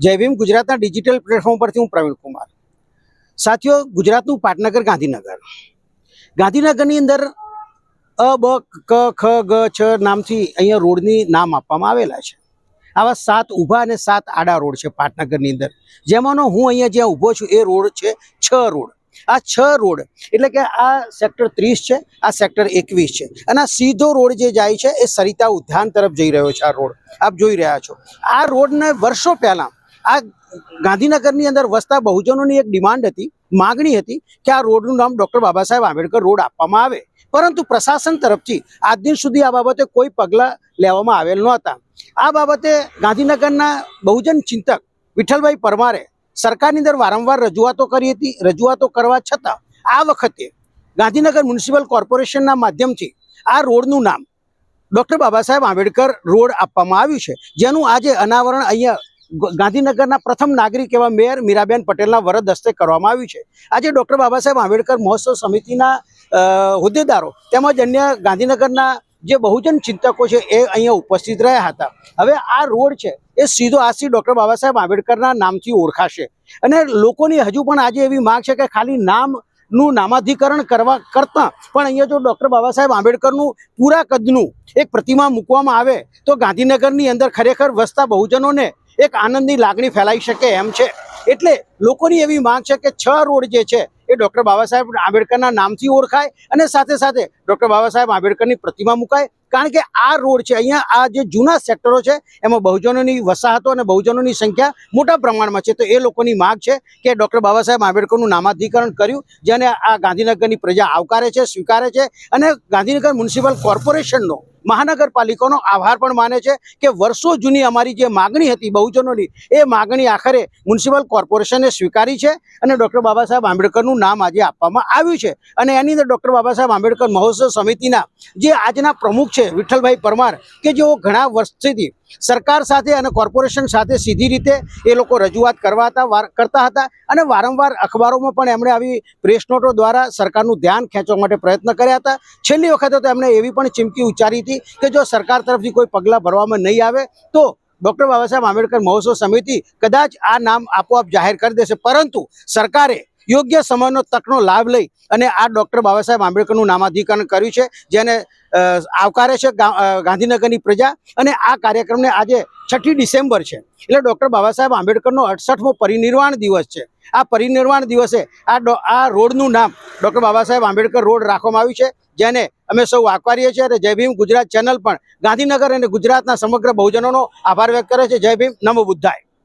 જય ભીમ ગુજરાતના digital platform પરથી હું પ્રવીણ કુમાર. સાથીઓ, ગુજરાતનું પાટનગર ગાંધીનગર. ગાંધીનગરની અંદર અ, બ, ક, ખ, ગ, છ નામથી અહીંયા રોડની નામ આપવામાં આવેલા છે. આવા સાત ઊભા અને સાત આડા રોડ છે પાટનગરની અંદર. જેમાંનો હું અહીંયા જ્યાં ઊભો છું એ રોડ છે છ રોડ. આ છ રોડ એટલે કે આ સેક્ટર ત્રીસ છે, આ સેક્ટર એકવીસ છે. અને આ સીધો રોડ જે જાય છે એ સરિતા ઉદ્યાન તરફ જઈ રહ્યો છે આ રોડ. આપ જોઈ રહ્યા છો. આ રોડને વર્ષો પહેલાં આ ગાંધીનગરની અંદર વસતા બહુજનોની એક ડિમાન્ડ હતી, માગણી હતી કે આ રોડનું નામ ડૉક્ટર બાબા સાહેબ આંબેડકર રોડ આપવામાં આવે. પરંતુ પ્રશાસન તરફથી આજ દિન સુધી આ બાબતે કોઈ પગલાં લેવામાં આવેલ નહોતા. આ બાબતે ગાંધીનગરના બહુજન ચિંતક વિઠ્ઠલભાઈ પરમારે સરકારની અંદર વારંવાર રજૂઆતો કરી હતી, રજૂઆતો કરવા છતાં આ વખતે ગાંધીનગર મ્યુનિસિપલ કોર્પોરેશનના માધ્યમથી આ રોડનું નામ ડૉક્ટર બાબા સાહેબ આંબેડકર રોડ આપવામાં આવ્યું છે. જેનું આજે અનાવરણ અહીંયા ગાંધીનગરના પ્રથમ નાગરિક એવા મેયર મીરાબેન પટેલના વરદ હસ્તે કરવામાં આવ્યું છે. આજે ડૉક્ટર બાબા સાહેબ આંબેડકર મહોત્સવ સમિતિના હોદ્દેદારો તેમજ અન્ય ગાંધીનગરના જે બહુજન ચિંતકો છે એ અહીંયા ઉપસ્થિત રહ્યા હતા. હવે આ રોડ છે એ સીધો આજથી ડૉક્ટર બાબા સાહેબ આંબેડકરના નામથી ઓળખાશે. અને લોકોની હજુ પણ આજે એવી માંગ છે કે ખાલી નામનું નામાધિકરણ કરવા કરતાં પણ અહીંયા જો ડૉક્ટર બાબા સાહેબ આંબેડકરનું પૂરા કદનું એક પ્રતિમા મૂકવામાં આવે તો ગાંધીનગરની અંદર ખરેખર વસતા બહુજનોને એક આનંદની લાગણી ફેલાઈ શકે એમ છે. એટલે લોકોની એવી માંગ છે કે છ રોડ જે છે એ ડૉક્ટર બાબા સાહેબ આંબેડકરના નામથી ઓળખાય અને સાથે સાથે ડૉક્ટર બાબા સાહેબ આંબેડકરની પ્રતિમા મુકાય. કારણ કે આ રોડ છે, અહીંયા આ જે જૂના સેક્ટરો છે, એમાં બહુજનોની વસાહતો અને બહુજનોની સંખ્યા મોટા પ્રમાણમાં છે. તો એ લોકોની માગ છે કે ડૉક્ટર બાબા સાહેબ આંબેડકરનું નામાધિકરણ કર્યું, જેને આ ગાંધીનગરની પ્રજા આવકારે છે, સ્વીકારે છે અને ગાંધીનગર મ્યુનિસિપલ કોર્પોરેશનનો મહાનગરપાલિકાનો આભાર પણ માને છે કે વર્ષો જૂની અમારી જે માગણી હતી બહુજનોની, એ માગણી આખરે મ્યુનિસિપલ કોર્પોરેશને સ્વીકારી છે અને ડૉક્ટર બાબા સાહેબ આંબેડકરનું નામ આજે આપવામાં આવ્યું છે. અને એની અંદર ડૉક્ટર બાબા સાહેબ આંબેડકર મહોત્સવ સમિતિના જે આજના પ્રમુખ છે વિઠ્ઠલભાઈ પરમાર, કે જેઓ ઘણા વર્ષથી સરકાર સાથે અને કોર્પોરેશન સાથે સીધી રીતે એ લોકો રજૂઆત કરવા હતા કરતા હતા અને વારંવાર અખબારોમાં પણ એમણે આવી પ્રેસ નોટો દ્વારા સરકારનું ધ્યાન ખેંચવા માટે પ્રયત્ન કર્યા હતા. છેલ્લી વખતે તો એમણે એવી પણ ચીમકી ઉચ્ચારી હતી કે જો સરકાર તરફથી કોઈ પગલાં ભરવામાં નહીં આવે તો ડૉક્ટર બાબા સાહેબ આંબેડકર મહોત્સવ સમિતિ કદાચ આ નામ આપોઆપ જાહેર કરી દેશે. પરંતુ સરકારે યોગ્ય સમયનો તકનો લાભ લઈ અને આ ડૉક્ટર બાબા સાહેબ આંબેડકરનું નામાધિકરણ કર્યું છે, જેને આવકારે છે ગાંધીનગરની પ્રજા અને આ કાર્યક્રમને આજે છઠ્ઠી ડિસેમ્બર છે. એટલે ડૉક્ટર બાબા સાહેબ આંબેડકરનો અડસઠમો પરિનિર્વાણ દિવસ છે. આ પરિનિર્વાણ દિવસે આ આ રોડનું નામ ડૉક્ટર બાબા સાહેબ આંબેડકર રોડ રાખવામાં આવ્યું છે, જેને અમે સૌ આવકારીએ છીએ અને જય ભીમ ગુજરાત ચેનલ પણ ગાંધીનગર અને ગુજરાતના સમગ્ર બહુજનોનો આભાર વ્યક્ત કરે છે. જય ભીમ, નમો બુદ્ધાય.